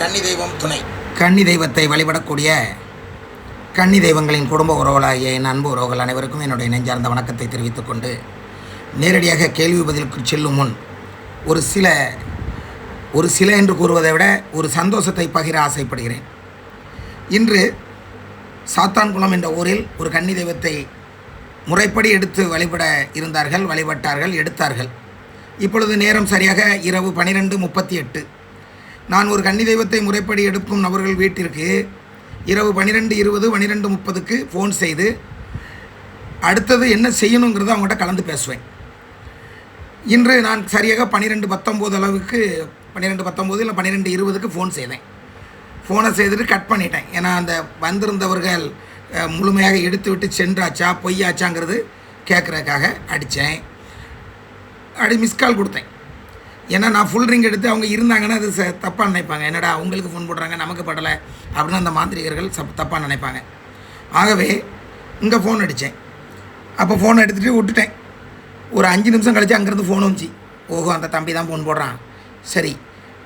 கன்னி தெய்வம் துணை. கன்னி தெய்வத்தை வழிபடக்கூடிய கன்னி தெய்வங்களின் குடும்ப உறவுகளாகிய என் அன்பு உறவுகள் அனைவருக்கும் என்னுடைய நெஞ்சார்ந்த வணக்கத்தை தெரிவித்துக் கொண்டு நேரடியாக கேள்வி பதிலுக்கு செல்லும் முன் ஒரு சில ஒரு சில என்று கூறுவதை விட ஒரு சந்தோஷத்தை பகிர ஆசைப்படுகிறேன். இன்று சாத்தான்குளம் என்ற ஊரில் ஒரு கன்னி தெய்வத்தை முறைப்படி எடுத்து வழிபட இருந்தார்கள் வழிபட்டார்கள் எடுத்தார்கள். இப்பொழுது நேரம் சரியாக இரவு பன்னிரெண்டு முப்பத்தி எட்டு. நான் ஒரு கன்னி தெய்வத்தை முறைப்படி எடுக்கும் நபர்கள் வீட்டிற்கு இரவு பன்னிரெண்டு இருபது பன்னிரெண்டு முப்பதுக்கு ஃபோன் செய்து அடுத்தது என்ன செய்யணுங்கிறத அவங்ககிட்ட கலந்து பேசுவேன். இன்று நான் சரியாக பன்னிரெண்டு பத்தொம்போது அளவுக்கு பன்னிரெண்டு பத்தொம்போது இல்லை பன்னிரெண்டு இருபதுக்கு ஃபோன் செய்தேன். ஃபோனை செய்துட்டு கட் பண்ணிட்டேன். ஏன்னா அந்த வந்திருந்தவர்கள் முழுமையாக எடுத்து விட்டு சென்றாச்சா பொய்யாச்சாங்கிறது கேட்குறதுக்காக அடித்தேன். அடி மிஸ் கால் கொடுத்தேன். ஏன்னா நான் ஃபுல் ரிங் எடுத்து அவங்க இருந்தாங்கன்னா அது ச தப்பாக நினைப்பாங்க. என்னடா அவங்களுக்கு ஃபோன் போடுறாங்க நமக்கு படலை அப்படின்னு அந்த மாந்திரிகர்கள் சப் தப்பாக நினைப்பாங்க. ஆகவே இங்கே ஃபோன் அடித்தேன் அப்போ ஃபோன் எடுத்துகிட்டு விட்டுட்டேன். ஒரு அஞ்சு நிமிஷம் கழிச்சு அங்கேருந்து ஃபோன் வந்துச்சு. ஓஹோ அந்த தம்பி தான் ஃபோன் போடுறான். சரி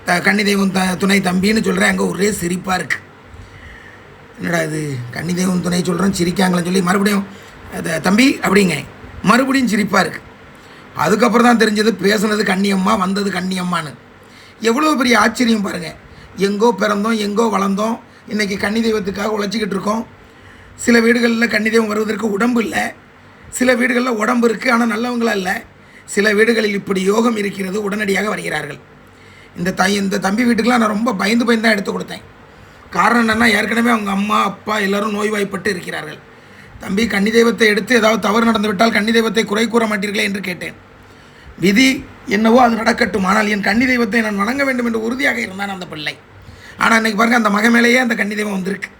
த கன்னி தெய்வம் த துணை தம்பின்னு சொல்கிறேன் அங்கே ஒரே சிரிப்பாக இருக்குது என்னடா இது? கன்னி தெய்வம் துணை சொல்கிறேன் சிரிக்காங்களேன்னு சொல்லி மறுபடியும் தம்பி அப்படிங்க. மறுபடியும் சிரிப்பாக இருக்குது அதுக்கப்புறம் தான் தெரிஞ்சது பேசுனது கண்ணியம்மா வந்தது கண்ணியம்மான்னு. எவ்வளோ பெரிய ஆச்சரியம் பாருங்கள் எங்கோ பிறந்தோம் எங்கோ வளர்ந்தோம் இன்றைக்கி கன்னி தெய்வத்துக்காக உழைச்சிக்கிட்டு இருக்கோம். சில வீடுகளில் கன்னி தெய்வம் வருவதற்கு உடம்பு இல்லை. சில வீடுகளில் உடம்பு இருக்குது ஆனால் நல்லவங்களா இல்லை. சில வீடுகளில் இப்படி யோகம் இருக்கிறது உடனடியாக வருகிறார்கள். இந்த தை இந்த தம்பி வீட்டுக்கெலாம் நான் ரொம்ப பயந்து பயந்து தான் எடுத்து கொடுத்தேன். காரணம் என்னென்னா ஏற்கனவே அவங்க அம்மா அப்பா எல்லோரும் நோய்வாய்ப்பட்டு இருக்கிறார்கள். தம்பி கன்னி தெய்வத்தை எடுத்து ஏதாவது தவறு நடந்துவிட்டால் கன்னி தெய்வத்தை குறை கூற மாட்டீர்களே என்று கேட்டேன். விதி என்னவோ அது நடக்கட்டும். ஆனால் என் கன்னி தெய்வத்தை நான் வணங்க வேண்டும் என்று உறுதியாக இருந்தான் அந்த பிள்ளை. ஆனால் இன்னைக்கு பாருங்க அந்த மக மேலேயே அந்த கன்னி தெய்வம் வந்திருக்கு.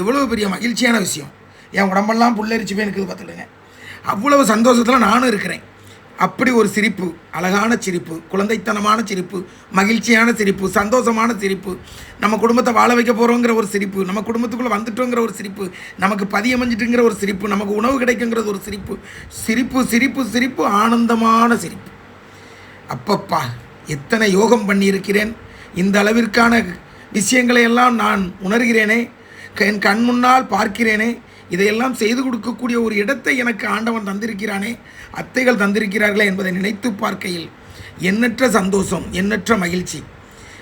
எவ்வளோ பெரிய மகிழ்ச்சியான விஷயம். என் உடம்பெல்லாம் புல்லரிச்சு போய் இருக்குது பார்த்துடுங்க அவ்வளவு சந்தோஷத்தில் நானும் இருக்கிறேன். அப்படி ஒரு சிரிப்பு அழகான சிரிப்பு குழந்தைத்தனமான சிரிப்பு மகிழ்ச்சியான சிரிப்பு சந்தோஷமான சிரிப்பு நம்ம குடும்பத்தை வாழ வைக்க போகிறோங்கிற ஒரு சிரிப்பு நம்ம குடும்பத்துக்குள்ளே வந்துட்டோங்கிற ஒரு சிரிப்பு நமக்கு பதியமைஞ்சிட்டுங்கிற ஒரு சிரிப்பு நமக்கு உணவு கிடைக்குங்கிறது ஒரு சிரிப்பு சிரிப்பு சிரிப்பு சிரிப்பு ஆனந்தமான சிரிப்பு. அப்பப்பா எத்தனை யோகம் பண்ணியிருக்கிறேன். இந்த அளவிற்கான விஷயங்களை எல்லாம் நான் உணர்கிறேனே என் கண் முன்னால் பார்க்கிறேனே இதையெல்லாம் செய்து கொடுக்கக்கூடிய ஒரு இடத்தை எனக்கு ஆண்டவன் தந்திருக்கிறானே அத்தைகள் தந்திருக்கிறார்களே என்பதை நினைத்து பார்க்கையில் எண்ணற்ற சந்தோஷம் எண்ணற்ற மகிழ்ச்சி.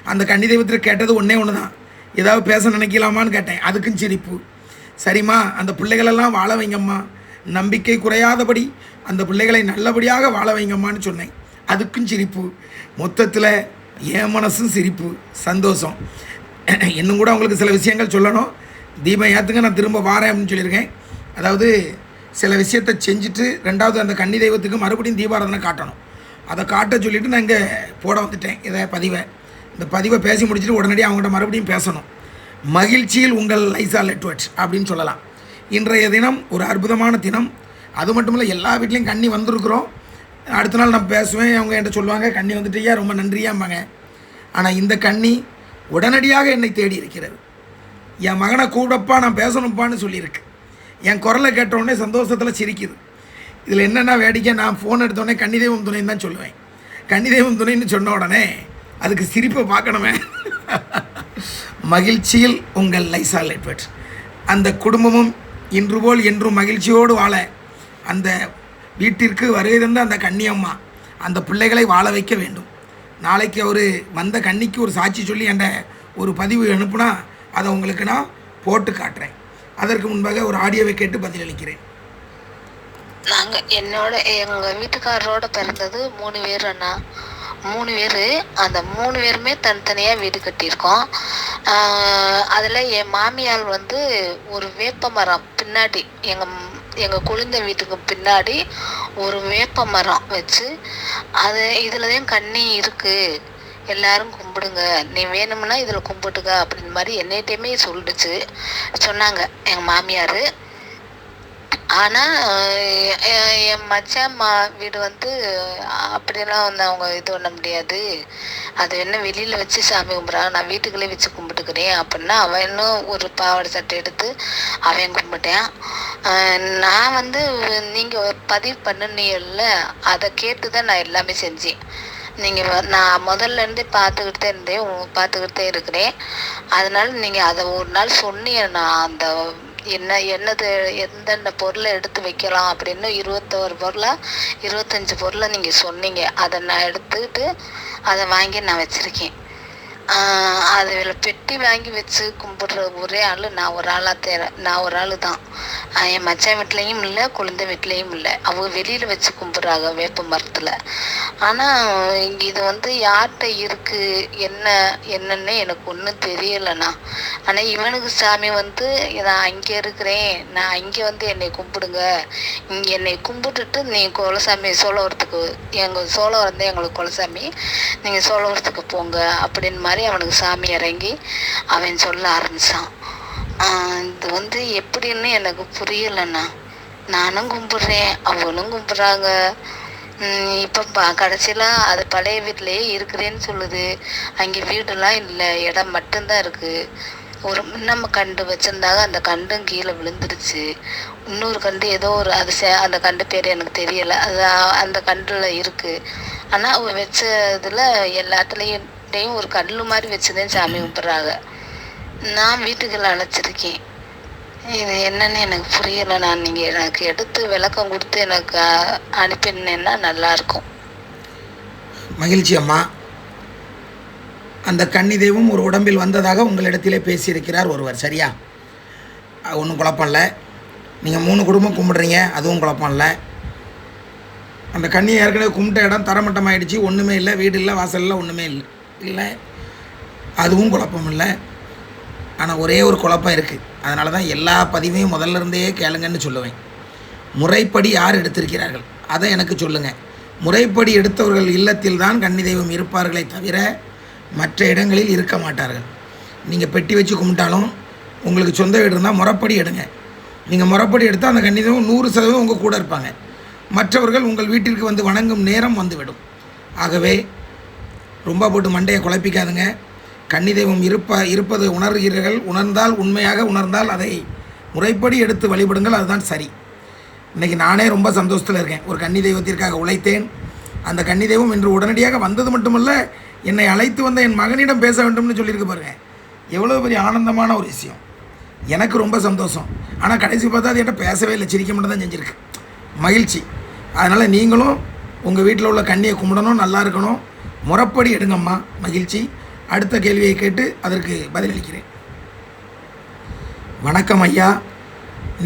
அந்த கன்னி தெய்வத்தில் கேட்டது ஒன்றே ஒன்று தான் ஏதாவது பேச நினைக்கலாமான்னு கேட்டேன். அதுக்கும் சிரிப்பு. சரிம்மா அந்த பிள்ளைகளெல்லாம் வாழ வைங்கம்மா. நம்பிக்கை குறையாதபடி அந்த பிள்ளைகளை நல்லபடியாக வாழ வைங்கம்மான்னு சொன்னேன். அதுக்கும் சிரிப்பு. மொத்தத்தில் என் மனசும் சிரிப்பு சந்தோஷம். இன்னும் கூட அவங்களுக்கு சில விஷயங்கள் சொல்லணும். தீபம் ஏற்றுங்க நான் திரும்ப வாரேன் அப்படின்னு சொல்லியிருக்கேன். அதாவது சில விஷயத்தை செஞ்சுட்டு ரெண்டாவது அந்த கன்னி தெய்வத்துக்கு மறுபடியும் தீபாராதனை காட்டணும். அதை காட்ட சொல்லிவிட்டு நான் இங்கே போட வந்துட்டேன் இதை பதிவை. இந்த பதிவை பேசி முடிச்சுட்டு உடனடியாக அவங்கள்ட்ட மறுபடியும் பேசணும். மகிழ்ச்சியில் உங்கள் லைசா நெட்வொர்க்ஸ் அப்படின்னு சொல்லலாம். இன்றைய தினம் ஒரு அற்புதமான தினம். அது மட்டும் இல்லை எல்லா வீட்லேயும் கண்ணி வந்திருக்கிறோம். அடுத்த நாள் நான் பேசுவேன் அவங்க என்கிட்ட சொல்லுவாங்க கண்ணி வந்துட்டியா? ரொம்ப நன்றியாம்பாங்க. ஆனால் இந்த கண்ணி உடனடியாக என்னை தேடி இருக்கிறது. என் மகனை கூடப்பா நான் பேசணும்ப்பான்னு சொல்லியிருக்கு. என் குரலை கேட்ட உடனே சந்தோஷத்தில் சிரிக்குது. இதில் என்னென்ன வேடிக்கை? நான் ஃபோன் எடுத்தோடனே கன்னிதெய்வம் துணைன்னு தான் சொல்லுவேன். கன்னிதெய்வம் துணைன்னு சொன்ன உடனே அதுக்கு சிரிப்பை பார்க்கணுமே. மகிழ்ச்சியில் உங்கள் லைசா லைட்வெட். அந்த குடும்பமும் இன்று போல் என்றும் மகிழ்ச்சியோடு வாழ அந்த வீட்டிற்கு வருகை தந்த அந்த கன்னியம்மா அந்த பிள்ளைகளை வாழ வைக்க வேண்டும். நாளைக்கு அவர் வந்த கன்னிக்கு ஒரு சாட்சி சொல்லி என்ற ஒரு பதிவு அனுப்புனா அதை உங்களுக்கு நான் போட்டு காட்டுறேன். அதற்கு முன்பாக ஒரு ஆடியோவை கேட்டு பதிலளிக்கிறேன். நாங்கள் என்னோட எங்கள் வீட்டுக்காரரோட பிறந்தது மூணு பேர் அண்ணா. மூணு பேர் அந்த மூணு பேருமே தனித்தனியாக வீடு கட்டியிருக்கோம். அதில் என் மாமியார் வந்து ஒரு வேப்ப மரம் பின்னாடி எங்கள் எங்கள் குளிர்ந்த வீட்டுக்கு பின்னாடி ஒரு வேப்ப மரம் வச்சு அது இதுலதான் கண்ணி இருக்குது எல்லாரும் கும்பிடுங்க. நீ வேணும்னா இதில் கும்பிட்டுக்க அப்படின்னு மாதிரி என்னைட்டையுமே சொல்லிடுச்சு. சொன்னாங்க. எங்கள் மாமியார். ஆனால் என் மச்சான் மா வீடு வந்து அப்படிலாம் அப்படியெல்லாம் வந்து அவங்க இது பண்ண முடியாது. அது என்ன வெளியில் வச்சு சாமி கும்பிட்றாங்க நான் வீட்டுக்குள்ளே வச்சு கும்பிட்டுக்கிறேன் அப்படின்னா அவன் இன்னும் ஒரு பாவாடை சட்டை எடுத்து அவன் கும்பிட்டேன். நான் வந்து நீங்கள் பதிவு பண்ணுனீங்கல்ல அதை கேட்டு தான் நான் எல்லாமே செஞ்சேன். நீங்கள் நான் முதல்ல இருந்தே பார்த்துக்கிட்டு தான் இருந்தேன். பார்த்துக்கிட்டே இருக்கிறேன். அதனால நீங்கள் அதை ஒரு நாள் சொன்னீங்க. நான் அந்த என்ன என்னது எந்தெந்த பொருளை எடுத்து வைக்கலாம் அப்படின்னு இருபத்தோரு பொருளை இருபத்தஞ்சி பொருளை நீங்கள் சொன்னீங்க. அதை நான் எடுத்துக்கிட்டு அதை வாங்கி நான் வச்சுருக்கேன். அதில் பெட்டி வாங்கி வச்சு கும்பிட்ற ஒரே ஆள் நான் ஒரு ஆளாக தேர நான் ஒரு ஆள் தான். என் மச்சான் வீட்லேயும் இல்லை குழந்தை வீட்லேயும் இல்லை. அவங்க வெளியில் வச்சு கும்பிட்றாங்க வேப்ப மரத்தில். ஆனால் இது வந்து யார்கிட்ட இருக்குது என்ன என்னன்னு எனக்கு ஒன்றும் தெரியலைண்ணா ஆனால் இவனுக்கு சாமி வந்து நான் அங்கே இருக்கிறேன் நான் அங்கே வந்து என்னை கும்பிடுங்க. இங்கே என்னை கும்பிட்டுட்டு நீ குலசாமி சோழவரத்துக்கு எங்கள் சோழவரம் தான் எங்களுக்கு குலசாமி. நீங்கள் சோழவரத்துக்கு போங்க அப்படின்னு மாதிரி அவனுக்கு சாமி இறங்கி அவன் சொல்ல ஆரம்பித்தான் இது வந்து எப்படின்னு எனக்கு புரியலைண்ணா. நானும் கும்பிட்றேன் அவனும் கும்பிட்றாங்க. இப்போ ப கடைசியில் அது பழைய வீட்டிலையே இருக்கிறேன்னு சொல்லுது. அங்கே வீடெல்லாம் இல்லை இடம் மட்டும்தான் இருக்குது ஒரு நம்ம கண்டு வச்சுருந்தாங்க அந்த கண்டும் கீழே விழுந்துருச்சு. இன்னொரு கண்டு ஏதோ ஒரு அது சே அந்த கண்டு பேர் எனக்கு தெரியலை. அது அந்த கண்டில் இருக்குது ஆனால் அவ வச்சதில் எல்லாத்துலேயும் ஒரு கல் மாதிரி வச்சுதான் சாமி கும்பிட்றாங்க. நான் வீட்டுக்குள்ள அழைச்சிருக்கேன். இது என்னன்னு எனக்கு புரியலை நான். நீங்கள் எனக்கு எடுத்து விளக்கம் கொடுத்து எனக்கு அனுப்பினேன்னா நல்லாயிருக்கும். மகிழ்ச்சி அம்மா. அந்த கன்னி தெய்வம் ஒரு உடம்பில் வந்ததாக உங்களிடத்திலே பேசியிருக்கிறார் ஒருவர். சரியா? ஒன்றும் குழப்பம் இல்லை. நீங்கள் மூணு குடும்பம் கும்பிட்றீங்க அதுவும் குழப்பம் இல்லை. அந்த கண்ணியை ஏற்கனவே கும்பிட்ட இடம் தரமட்டமாயிடுச்சு ஒன்றுமே இல்லை. வீடு இல்லை வாசல் இல்லை ஒன்றுமே இல்லை. இல்லை. அதுவும் குழப்பம் இல்லை ஆனால் ஒரே ஒரு குழப்பம் இருக்குது அதனால தான் எல்லா பதிவையும் முதல்ல இருந்தே கேளுங்கன்னு சொல்லுவேன். முறைப்படி யார் எடுத்திருக்கிறார்கள்? அதை எனக்கு சொல்லுங்கள் முறைப்படி எடுத்தவர்கள் இல்லத்தில் தான் கன்னி தெய்வம் இருப்பார்களே தவிர மற்ற இடங்களில் இருக்க மாட்டார்கள். நீங்கள் பெட்டி வச்சு கும்பிட்டாலும் உங்களுக்கு சொந்த வீடு இருந்தால் முறைப்படி எடுங்க. நீங்கள் முறைப்படி எடுத்தால் அந்த கன்னி தெய்வம் நூறு சதவீதம் உங்கள் கூட இருப்பாங்க. மற்றவர்கள் உங்கள் வீட்டிற்கு வந்து வணங்கும் நேரம் வந்துவிடும். ஆகவே ரொம்ப போட்டு மண்டையை குழப்பிக்காதுங்க. கன்னி தெய்வம் இருப்ப இருப்பது உணர்கிறீர்கள் உணர்ந்தால் உண்மையாக உணர்ந்தால் அதை முறைப்படி எடுத்து வழிபடுங்கள் அதுதான் சரி. இன்றைக்கி நானே ரொம்ப சந்தோஷத்தில் இருக்கேன். ஒரு கன்னி தெய்வத்திற்காக உழைத்தேன். அந்த கன்னி தெய்வம் இன்று உடனடியாக வந்தது மட்டுமல்ல என்னை அழைத்து வந்த என் மகனிடம் பேச வேண்டும்னு சொல்லியிருக்கு பாருங்க. எவ்வளோ பெரிய ஆனந்தமான ஒரு விஷயம். எனக்கு ரொம்ப சந்தோஷம். ஆனால் கடைசி பார்த்தா அது என்கிட்ட பேசவே இல்லை. சிரிக்க மட்டும் தான் செஞ்சுருக்கு. மகிழ்ச்சி. அதனால் நீங்களும் உங்கள் வீட்டில் உள்ள கண்ணியை கும்பிடணும் நல்லா இருக்கணும். முறைப்படி எடுங்கம்மா மகிழ்ச்சி. அடுத்த கேள்வியை கேட்டு அதற்கு பதிலளிக்கிறேன். வணக்கம் ஐயா.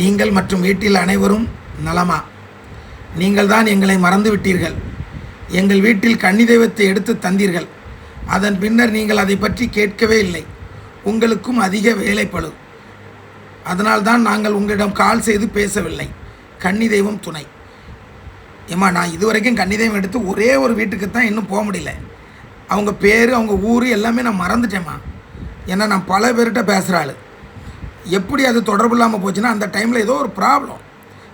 நீங்கள் மற்றும் வீட்டில் அனைவரும் நலமா? நீங்கள் தான் எங்களை மறந்து விட்டீர்கள். எங்கள் வீட்டில் கன்னி தெய்வத்தை எடுத்து தந்தீர்கள். அதன் பின்னர் நீங்கள் அதை பற்றி கேட்கவே இல்லை. உங்களுக்கும் அதிக வேலைப்பளு அதனால்தான் நாங்கள் உங்களிடம் கால் செய்து பேசவில்லை. கன்னி தெய்வம் துணை. ஏம்மா நான் இதுவரைக்கும் கன்னி தெய்வம் எடுத்து ஒரே ஒரு வீட்டுக்கு தான் இன்னும் போக முடியல. அவங்க பேர் அவங்க ஊர் எல்லாமே நான் மறந்துட்டேம்மா. ஏன்னா நான் பல பேர்கிட்ட பேசுகிற ஆள். எப்படி அது தொடர்பு இல்லாமல் போச்சுன்னா அந்த டைமில் ஏதோ ஒரு ப்ராப்ளம்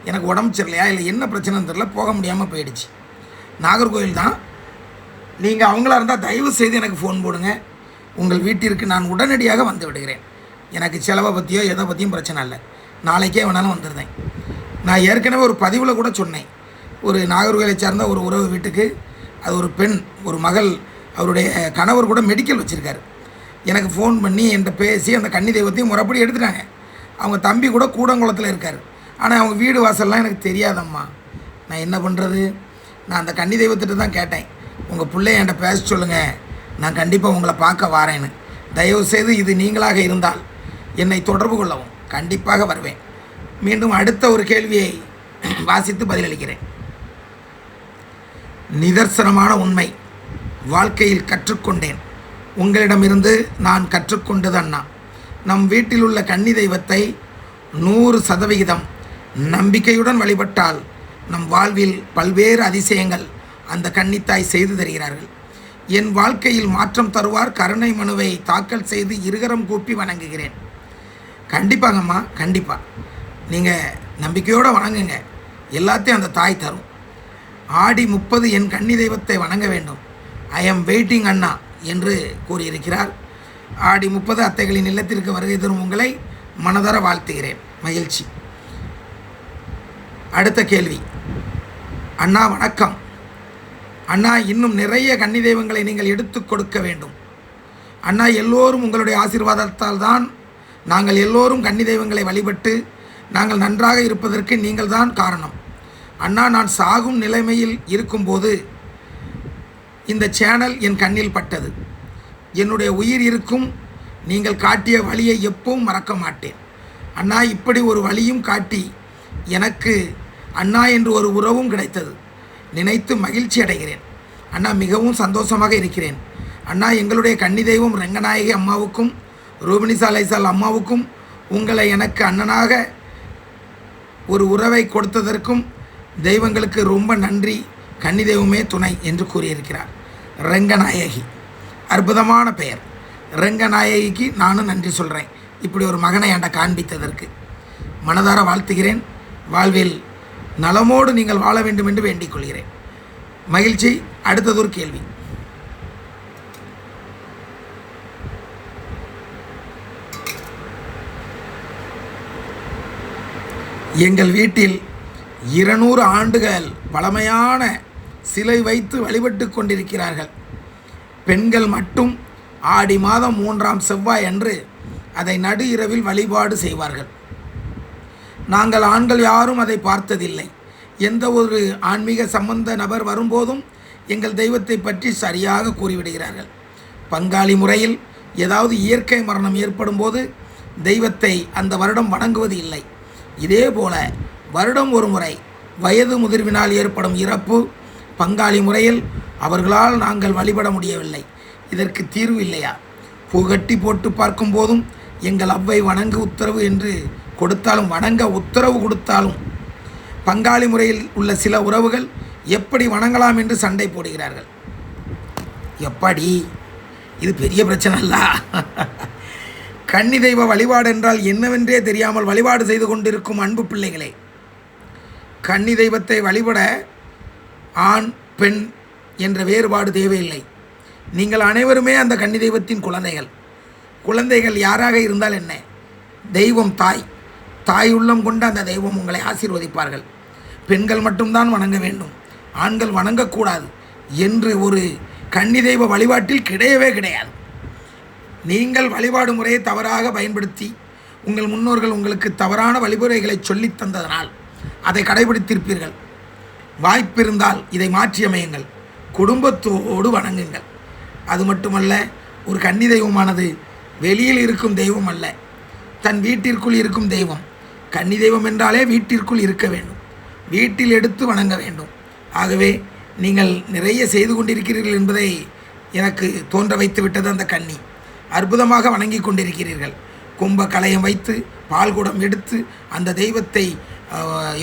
எனக்கு உடம்பு சரியில்லையா இல்லை என்ன பிரச்சனைன்னு தெரில போக முடியாமல் போயிடுச்சு. நாகர்கோவில் தான். நீங்கள் அவங்களா இருந்தால் தயவு செய்து எனக்கு ஃபோன் போடுங்க. உங்கள் வீட்டிற்கு நான் உடனடியாக வந்து விடுகிறேன். எனக்கு செலவை பற்றியோ எதை பற்றியும் பிரச்சனை இல்லை. நாளைக்கே வேணாலும் வந்துருந்தேன் நான் ஏற்கனவே ஒரு பதிவில் கூட சொன்னேன். ஒரு நாகர்கோவிலை சார்ந்த ஒரு உறவு வீட்டுக்கு அது ஒரு பெண் ஒரு மகள் அவருடைய கணவர் கூட மெடிக்கல் வச்சுருக்காரு. எனக்கு ஃபோன் பண்ணி என்கிட்ட பேசி அந்த கன்னி தெய்வத்தையும் முறைப்படி எடுத்துட்டாங்க. அவங்க தம்பி கூட கூடங்குளத்தில் இருக்கார். ஆனால் அவங்க வீடு வாசல்லாம் எனக்கு தெரியாதம்மா. நான் என்ன பண்ணுறது நான் அந்த கன்னி தெய்வத்திட்ட தான் கேட்டேன். உங்கள் பிள்ளைய என்கிட்ட பேச சொல்லுங்கள் நான் கண்டிப்பாக உங்களை பார்க்க வாரேன்னு. தயவுசெய்து இது நீங்களாக இருந்தால் என்னை தொடர்பு கொள்ளவும். கண்டிப்பாக வருவேன். மீண்டும் அடுத்த ஒரு கேள்வியை வாசித்து பதிலளிக்கிறேன். நிதர்சனமான உண்மை. வாழ்க்கையில் கற்றுக்கொண்டேன். உங்களிடமிருந்து நான் கற்றுக்கொண்டது அண்ணா நம் வீட்டில் உள்ள கன்னி தெய்வத்தை நூறு சதவிகிதம் நம்பிக்கையுடன் வழிபட்டால் நம் வாழ்வில் பல்வேறு அதிசயங்கள் அந்த கன்னித்தாய் செய்து தருகிறார்கள். என் வாழ்க்கையில் மாற்றம் தருவார் கருணை மனுவை தாக்கல் செய்து இருகரம் கூப்பி வணங்குகிறேன். கண்டிப்பாங்கம்மா கண்டிப்பாக நீங்கள் நம்பிக்கையோடு வணங்குங்க. எல்லாத்தையும் அந்த தாய் தரும். ஆடி முப்பது என் கன்னி தெய்வத்தை வணங்க வேண்டும். ஐ எம் வெயிட்டிங் அண்ணா என்று கூறியிருக்கிறார். ஆடி முப்பது அத்தைகளின் இல்லத்திற்கு வருகை தரும் உங்களை மனதர வாழ்த்துகிறேன். மகிழ்ச்சி. அடுத்த கேள்வி. அண்ணா வணக்கம். அண்ணா இன்னும் நிறைய கன்னி தெய்வங்களை நீங்கள் எடுத்து கொடுக்க வேண்டும். அண்ணா எல்லோரும் உங்களுடைய ஆசீர்வாதத்தால் தான் நாங்கள் எல்லோரும் கன்னி தெய்வங்களை வழிபட்டு நாங்கள் நன்றாக இருப்பதற்கு நீங்கள் தான் காரணம். அண்ணா நான் சாகும் நிலைமையில் இருக்கும்போது இந்த சேனல் என் கண்ணில் பட்டது. என்னுடைய உயிர் இருக்கும். நீங்கள் காட்டிய வழியை எப்பவும் மறக்க மாட்டேன். அண்ணா இப்படி ஒரு வழியும் காட்டி எனக்கு அண்ணா என்று ஒரு உறவும் கிடைத்தது. நினைத்து மகிழ்ச்சி அடைகிறேன். அண்ணா மிகவும் சந்தோஷமாக இருக்கிறேன். அண்ணா எங்களுடைய கன்னி தெய்வம் ரங்கநாயகி அம்மாவுக்கும் ரூபினிசா சாலைசால் அம்மாவுக்கும் உங்களை எனக்கு அண்ணனாக ஒரு உறவை கொடுத்ததற்கும் தெய்வங்களுக்கு ரொம்ப நன்றி. கன்னி தெய்வமே துணை என்று கூறியிருக்கிறார். ரங்கநாயகி. அற்புதமான பெயர். ரங்கநாயகிக்கு நானும் நன்றி சொல்கிறேன் இப்படி ஒரு மகனை என்கிட்ட காண்பித்ததற்கு. மனதார வாழ்த்துகிறேன். வாழ்வில் நலமோடு நீங்கள் வாழ வேண்டும் என்று வேண்டிக் கொள்கிறேன். மகிழ்ச்சி. அடுத்ததொரு கேள்வி. எங்கள் வீட்டில் இருநூறு ஆண்டுகள் பழமையான சிலை வைத்து வழிபட்டு கொண்டிருக்கிறார்கள். பெண்கள் மட்டும் ஆடி மாதம் மூன்றாம் செவ்வாய் அன்று அதை நடு இரவில் வழிபாடு செய்வார்கள். நாங்கள் ஆண்கள் யாரும் அதை பார்த்ததில்லை. எந்த ஒரு ஆன்மீக சம்பந்த நபர் வரும்போதும் எங்கள் தெய்வத்தை பற்றி சரியாக கூறிவிடுகிறார்கள். பங்காளி முறையில் ஏதாவது இயற்கை மரணம் ஏற்படும் போது தெய்வத்தை அந்த வருடம் வணங்குவது இல்லை. இதே போல வருடம் ஒரு முறை வயது முதிர்வினால் ஏற்படும் இறப்பு பங்காளி முறையில் அவர்களால் நாங்கள் வழிபட முடியவில்லை. இதற்கு தீர்வு இல்லையா? புகட்டி போட்டு பார்க்கும் போதும் எங்கள் அவ்வை வணங்க உத்தரவு என்று கொடுத்தாலும் வணங்க உத்தரவு கொடுத்தாலும். பங்காளி முறையில் உள்ள சில உறவுகள் எப்படி வணங்கலாம் என்று சண்டை போடுகிறார்கள்? எப்படி? இது பெரிய பிரச்சனை அல்ல கன்னி தெய்வ வழிபாடு என்றால் என்னவென்றே தெரியாமல் வழிபாடு செய்து கொண்டிருக்கும் அன்பு பிள்ளைகளே. கன்னி தெய்வத்தை வழிபட ஆண் பெண் என்ற வேறுபாடு தேவையில்லை. நீங்கள் அனைவருமே அந்த கன்னி தெய்வத்தின் குழந்தைகள். குழந்தைகள் யாராக இருந்தால் என்ன? தெய்வம் தாய். தாய் உள்ளம் கொண்ட அந்த தெய்வம் உங்களை ஆசீர்வதிப்பார்கள். பெண்கள் மட்டும்தான் வணங்க வேண்டும். ஆண்கள் வணங்கக்கூடாது என்று ஒரு கன்னி தெய்வ வழிபாட்டில் கிடையவே கிடையாது. நீங்கள் வழிபாடு முறையை தவறாக பயன்படுத்தி உங்கள் முன்னோர்கள் உங்களுக்கு தவறான வழிமுறைகளை சொல்லித் தந்ததனால் அதை கடைபிடித்திருப்பீர்கள். வாய்ப்பிருந்தால் இதை மாற்றியமையுங்கள் குடும்பத்தோடு வணங்குங்கள். அது மட்டுமல்ல ஒரு கன்னி தெய்வமானது வெளியில் இருக்கும் தெய்வம் அல்ல. தன் வீட்டிற்குள் இருக்கும் தெய்வம். கன்னி தெய்வம் என்றாலே வீட்டிற்குள் இருக்க வேண்டும். வீட்டில் எடுத்து வணங்க வேண்டும். ஆகவே நீங்கள் நிறைய செய்து கொண்டிருக்கிறீர்கள் என்பதை எனக்கு தோன்ற வைத்து விட்டது அந்த கன்னி. அற்புதமாக வணங்கி கொண்டிருக்கிறீர்கள். கும்ப கலையம் வைத்து பால்குடம் எடுத்து அந்த தெய்வத்தை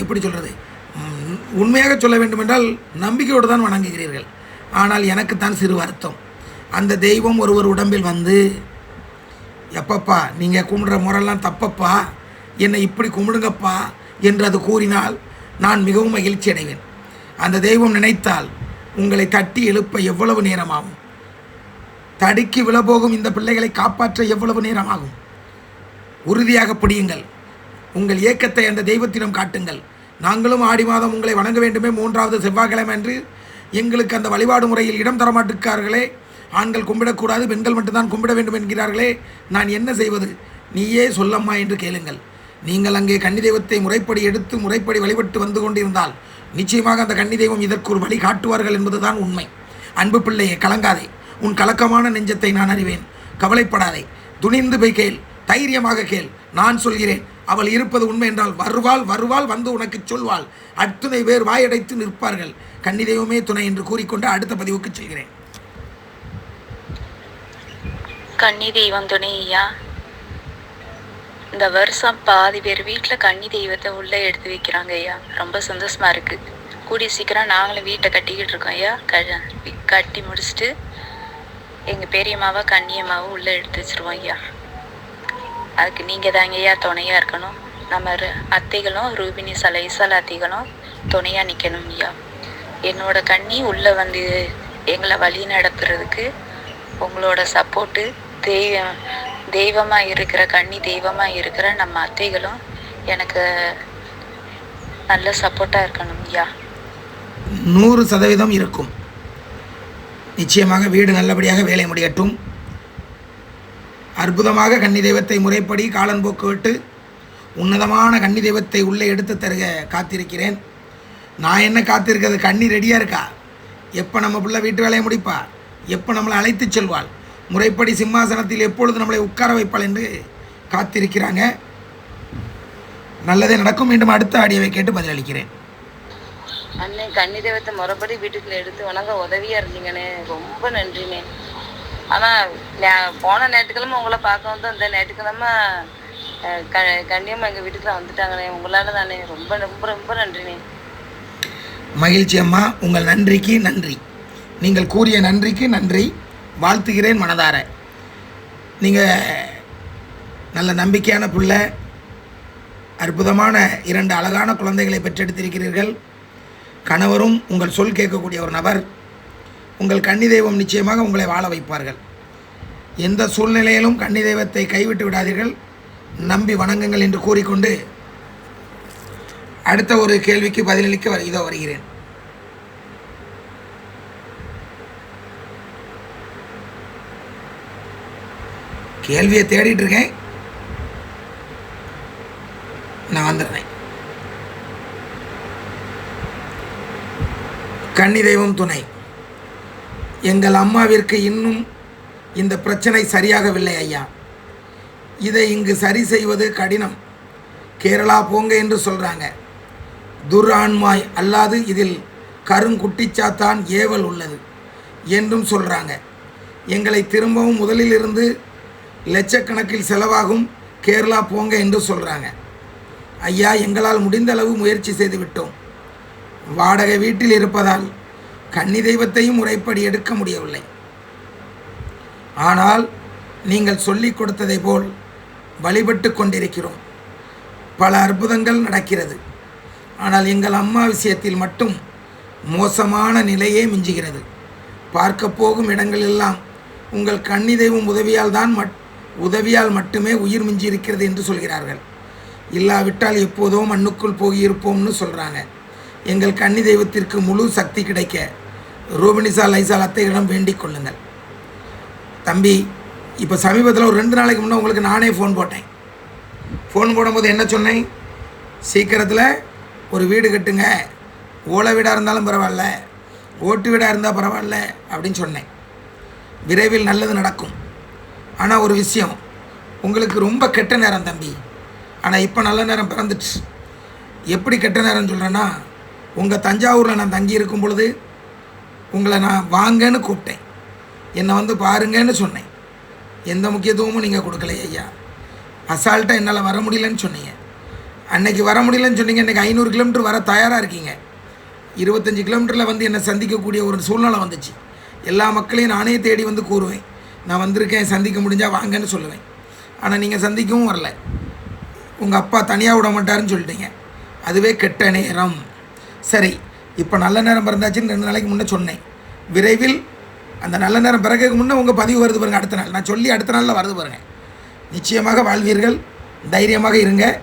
எப்படி சொல்கிறது உண்மையாக சொல்ல வேண்டுமென்றால் நம்பிக்கையோடு தான் வணங்குகிறீர்கள். ஆனால் எனக்குத்தான் சிறு வருத்தம். அந்த தெய்வம் ஒருவர் உடம்பில் வந்து எப்பப்பா நீங்கள் கும்பிடுற முறைலாம் தப்பப்பா? என்னை இப்படி கும்பிடுங்கப்பா? என்று அது கூறினால் நான் மிகவும் மகிழ்ச்சி அடைவேன். அந்த தெய்வம் நினைத்தால் உங்களை தட்டி எழுப்ப எவ்வளவு நேரமாகும்? தடுக்கி விழப்போகும் இந்த பிள்ளைகளை காப்பாற்ற எவ்வளவு நேரமாகும்? உறுதியாக பிடியுங்கள். உங்கள் ஏக்கத்தை அந்த தெய்வத்திடம் காட்டுங்கள். நாங்களும் ஆடி மாதம் உங்களை வணங்க வேண்டுமே. மூன்றாவது செவ்வாய்க்கிழமை அன்று எங்களுக்கு அந்த வழிபாடு முறையில் இடம் தரமாட்டிருக்கார்களே ஆண்கள் கும்பிடக்கூடாது பெண்கள் மட்டும்தான் கும்பிட வேண்டும் என்கிறார்களே. நான் என்ன செய்வது? நீயே சொல்லம்மா என்று கேளுங்கள். நீங்கள் அங்கே கன்னி தெய்வத்தை முறைப்படி எடுத்து முறைப்படி வழிபட்டு வந்து கொண்டிருந்தால் நிச்சயமாக அந்த கன்னி தெய்வம் இதற்கு ஒரு வழி காட்டுவார்கள் என்பதுதான் உண்மை. அன்பு பிள்ளையே கலங்காதே. உன் கலக்கமான நெஞ்சத்தை நான் அறிவேன். கவலைப்படாதே. துணிந்து போய் கேள். தைரியமாக கேள். நான் சொல்கிறேன். அவள் இருப்பது உண்மை என்றால் வருவாள் வருவாள் வந்து உனக்கு சொல்வாள். அத்துணை பேர் வாயடைத்து நிற்பார்கள். கன்னி தெய்வமே துணை என்று கூறிக்கொண்டு அடுத்த பதிவுக்கு செல்கிறேன். கன்னி தெய்வம் துணை ஐயா. இந்த வருஷம் பாதி பேர் வீட்டில் கன்னி தெய்வத்தை உள்ளே எடுத்து வைக்கிறாங்க ஐயா. ரொம்ப சந்தோஷமா இருக்கு. கூடிய சீக்கிரம் நாங்களும் வீட்டை கட்டிக்கிட்டு இருக்கோம் ஐயா. க கட்டி முடிச்சுட்டு எங்கள் பெரியம்மாவை கன்னியம்மாவை உள்ளே எடுத்து வச்சுருவோம் ஐயா. அதுக்கு நீங்கள் தாங்க ஐயா துணையாக இருக்கணும்? நம்ம அத்தைகளும் ரூபினி சலைசல் அத்தைகளும் துணையாக நிற்கணும் ஐயா. என்னோட கண்ணி உள்ளே வந்து எங்களை வழி நடத்துறதுக்கு உங்களோட சப்போர்ட்டு தெய்வம் தெய்வமாக இருக்கிற கண்ணி தெய்வமாக இருக்கிற நம்ம அத்தைகளும் எனக்கு நல்ல சப்போர்ட்டாக இருக்கணும் ஐயா. நூறு சதவீதம் இருக்கும். நிச்சயமாக வீடு நல்லபடியாக வேலை முடியட்டும். அற்புதமாக கன்னி தெய்வத்தை முறைப்படி காலன்போக்கு விட்டு உன்னதமான கன்னி தெய்வத்தை உள்ளே எடுத்து தருக காத்திருக்கிறேன். நான் என்ன காத்திருக்கிறது? கண்ணி ரெடியாக இருக்கா? எப்போ நம்ம பிள்ளை வீட்டு வேலையை முடிப்பா? எப்போ நம்மளை அழைத்து செல்வாள்? முறைப்படி சிம்மாசனத்தில் எப்பொழுது நம்மளை உட்கார வைப்பாள் என்று காத்திருக்கிறாங்க. நல்லதே நடக்கும். மீண்டும் அடுத்த ஆடியோவை கேட்டு பதிலளிக்கிறேன் அண்ணன் கன்னி தெய்வத்தை முறைப்படி வீட்டுக்குள்ள எடுத்து வணங்க உதவியாக இருந்தீங்கண்ணே. ரொம்ப நன்றிண்ணே. ஆனால் போன ஞாயிற்றுக்கிழமை உங்களை பார்க்க வந்து அந்த ஞாயிற்றுக்கிழமை க கண்ணியம்மா எங்கள் வீட்டுக்கு வந்துட்டாங்கண்ணே உங்களால் தானே. ரொம்ப ரொம்ப ரொம்ப நன்றிண்ணே. மகிழ்ச்சி அம்மா. உங்கள் நன்றிக்கு நன்றி. நீங்கள் கூறிய நன்றிக்கு நன்றி. வாழ்த்துகிறேன் மனதார. நீங்கள் நல்ல நம்பிக்கையான பிள்ளை. அற்புதமான இரண்டு அழகான குழந்தைகளை பெற்றெடுத்திருக்கிறீர்கள். கணவரும் உங்கள் சொல் கேட்கக்கூடிய ஒரு நபர். உங்கள் கன்னி தெய்வம் நிச்சயமாக உங்களை வாழ வைப்பார்கள். எந்த சூழ்நிலையிலும் கன்னி தெய்வத்தை கைவிட்டு விடாதீர்கள். நம்பி வணங்குங்கள் என்று கூறிக்கொண்டு அடுத்த ஒரு கேள்விக்கு பதிலளிக்க இதோ வருகிறேன். கேள்வியை தேடிட்டு இருக்கேன். நான் வந்துடுறேன். கன்னி தெய்வம் துணை. எங்கள் அம்மாவிற்கு இன்னும் இந்த பிரச்சனை சரியாகவில்லை ஐயா. இதை இங்கு சரி செய்வது கடினம். கேரளா போங்க என்று சொல்கிறாங்க துர் ஆண்மாய் அல்லாது இதில் கருங்குட்டிச்சாத்தான் ஏவல் உள்ளது என்றும் சொல்கிறாங்க எங்களை திரும்பவும் முதலில் இருந்து லட்சக்கணக்கில் செலவாகும் கேரளா போங்க என்று சொல்கிறாங்க ஐயா எங்களால் முடிந்த அளவு முயற்சி செய்து விட்டோம். வாடகை வீட்டில் இருப்பதால் கன்னி தெய்வத்தையும் முறைப்படி எடுக்க முடியவில்லை. ஆனால் நீங்கள் சொல்லிக் கொடுத்ததை போல் வழிபட்டு கொண்டிருக்கிறோம். பல அற்புதங்கள் நடக்கிறது. ஆனால் எங்கள் அம்மா விஷயத்தில் மட்டும் மோசமான நிலையே மிஞ்சுகிறது. பார்க்க போகும் இடங்களெல்லாம் உங்கள் கன்னி தெய்வம் உதவியால் தான் மட் உதவியால் மட்டுமே உயிர் மிஞ்சியிருக்கிறது என்று சொல்கிறார்கள். இல்லாவிட்டால் எப்போதோ மண்ணுக்குள் போகியிருப்போம்னு சொல்கிறாங்க எங்கள் கன்னி தெய்வத்திற்கு முழு சக்தி கிடைக்க ரூபினிசா லைசால் அத்தைகளிடம் வேண்டிக் கொள்ளுங்கள். தம்பி இப்போ சமீபத்தில் ஒரு ரெண்டு நாளைக்கு முன்னே உங்களுக்கு நானே ஃபோன் போட்டேன். ஃபோன் போடும்போது என்ன சொன்னேன்? சீக்கிரத்தில் ஒரு வீடு கட்டுங்க. ஓலை வீடாக இருந்தாலும் பரவாயில்ல. ஓட்டு வீடாக இருந்தால் பரவாயில்ல அப்படின்னு சொன்னேன். விரைவில் நல்லது நடக்கும். ஆனால் ஒரு விஷயம் உங்களுக்கு ரொம்ப கெட்ட நேரம் தம்பி. ஆனால் இப்போ நல்ல நேரம் பிறந்துச்சு. எப்படி கெட்ட நேரம் சொல்கிறேன்னா உங்கள் தஞ்சாவூரில் நான் தங்கி இருக்கும் பொழுது உங்களை நான் வாங்கன்னு கூப்பிட்டேன். என்னை வந்து பாருங்கன்னு சொன்னேன். எந்த முக்கியத்துவமும் நீங்கள் கொடுக்கலையே ஐயா. அசால்ட்டாக என்னால் வர முடியலன்னு சொன்னீங்க. அன்னைக்கு வர முடியலன்னு சொன்னீங்க. இன்றைக்கி ஐநூறு கிலோமீட்டர் வர தயாராக இருக்கீங்க. இருபத்தஞ்சி கிலோமீட்டரில் வந்து என்னை சந்திக்கக்கூடிய ஒரு சூழ்நிலை வந்துச்சு. எல்லா மக்களையும் நானே தேடி வந்து கூறுவேன். நான் வந்திருக்கேன் சந்திக்க முடிஞ்சால் வாங்கன்னு சொல்லுவேன். ஆனால் நீங்கள் சந்திக்கவும் வரல. உங்கள் அப்பா தனியாக விட மாட்டாருன்னு சொல்லிட்டீங்க. அதுவே கெட்ட நேரம். சரி இப்போ நல்ல நேரம் பிறந்தாச்சுன்னு ரெண்டு நாளைக்கு முன்னே சொன்னேன். விரைவில் அந்த நல்ல நேரம் பிறகு முன்னே உங்கள் பதிவு வருது பாருங்கள் அடுத்த நாள். நான் சொல்லி அடுத்த நாளில் வருது பாருங்கள் நிச்சயமாக வாழ்வீர்கள். தைரியமாக இருங்க.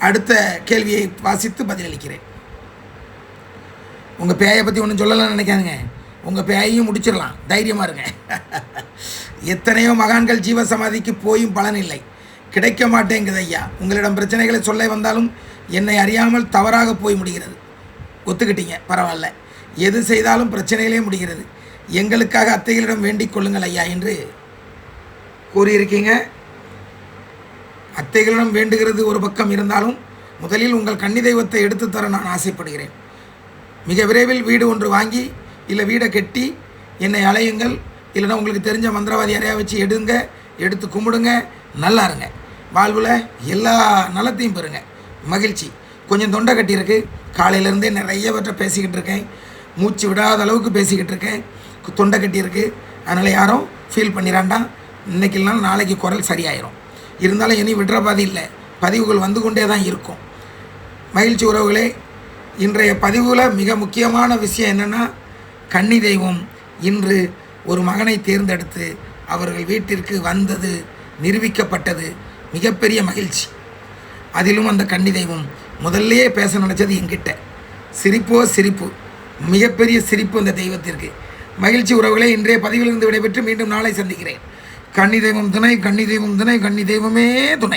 அடுத்த கேள்வியை வாசித்து பதிலளிக்கிறேன். உங்கள் பேயை பற்றி ஒன்றும் சொல்லலாம்னு நினைக்காதுங்க. உங்கள் பேயையும் முடிச்சிடலாம். தைரியமாக இருங்க. எத்தனையோ மகான்கள் ஜீவ சமாதிக்கு போயும் பலன் இல்லை. கிடைக்க மாட்டேங்குது ஐயா. உங்களிடம் பிரச்சனைகளை சொல்ல வந்தாலும் என்னை அறியாமல் தவறாக போய் முடிகிறது. ஒத்துக்கிட்டீங்க பரவாயில்ல. எது செய்தாலும் பிரச்சனைகளே முடிகிறது. எங்களுக்காக அத்தைகளிடம் வேண்டிக் கொள்ளுங்கள் ஐயா என்று கூறியிருக்கீங்க. அத்தைகளிடம் வேண்டுகிறது ஒரு பக்கம் இருந்தாலும் முதலில் உங்கள் கன்னி தெய்வத்தை எடுத்து தர நான் ஆசைப்படுகிறேன். மிக விரைவில் வீடு ஒன்று வாங்கி இல்லை வீடை கட்டி என்னை அலையுங்கள் இல்லைன்னா உங்களுக்கு தெரிஞ்ச மந்திரவாதி யாரையா வச்சு எடுங்க எடுத்து கும்பிடுங்க நல்லா இருங்க. வாழ்வில் எல்லா நலத்தையும் பெறுங்க. மகிழ்ச்சி. கொஞ்சம் தொண்டை கட்டியிருக்கு. காலையிலேருந்தே நிறைய பேசிக்கிட்டு இருக்கேன். மூச்சு விடாத அளவுக்கு பேசிக்கிட்டு இருக்கேன். தொண்டை கட்டியிருக்கு. அதனால் யாரும் ஃபீல் பண்ணிடாண்டாம் இன்றைக்கி இல்லைனாலும் நாளைக்கு குரல் சரியாயிரும். இருந்தாலும் இனி விடுற பாதி இல்லை. பதிவுகள் வந்து கொண்டே தான் இருக்கும். மகிழ்ச்சி உறவுகளே இன்றைய பதிவில் மிக முக்கியமான விஷயம் என்னென்னா கன்னி தெய்வம் இன்று ஒரு மகனை தேர்ந்தெடுத்து அவர்கள் வீட்டிற்கு வந்தது நிரூபிக்கப்பட்டது மிகப்பெரிய மகிழ்ச்சி. அதிலும் அந்த கன்னி தெய்வம் முதல்லையே பேச நினச்சது என்கிட்ட. சிரிப்போ சிரிப்பு. மிகப்பெரிய சிரிப்பு அந்த தெய்வத்திற்கு. மகிழ்ச்சி உறவுகளை இன்றைய பதிவிலிருந்து விடைபெற்று மீண்டும் நாளை சந்திக்கிறேன். கன்னி தெய்வம் துணை கன்னி தெய்வம் துணை கன்னி தெய்வமே துணை.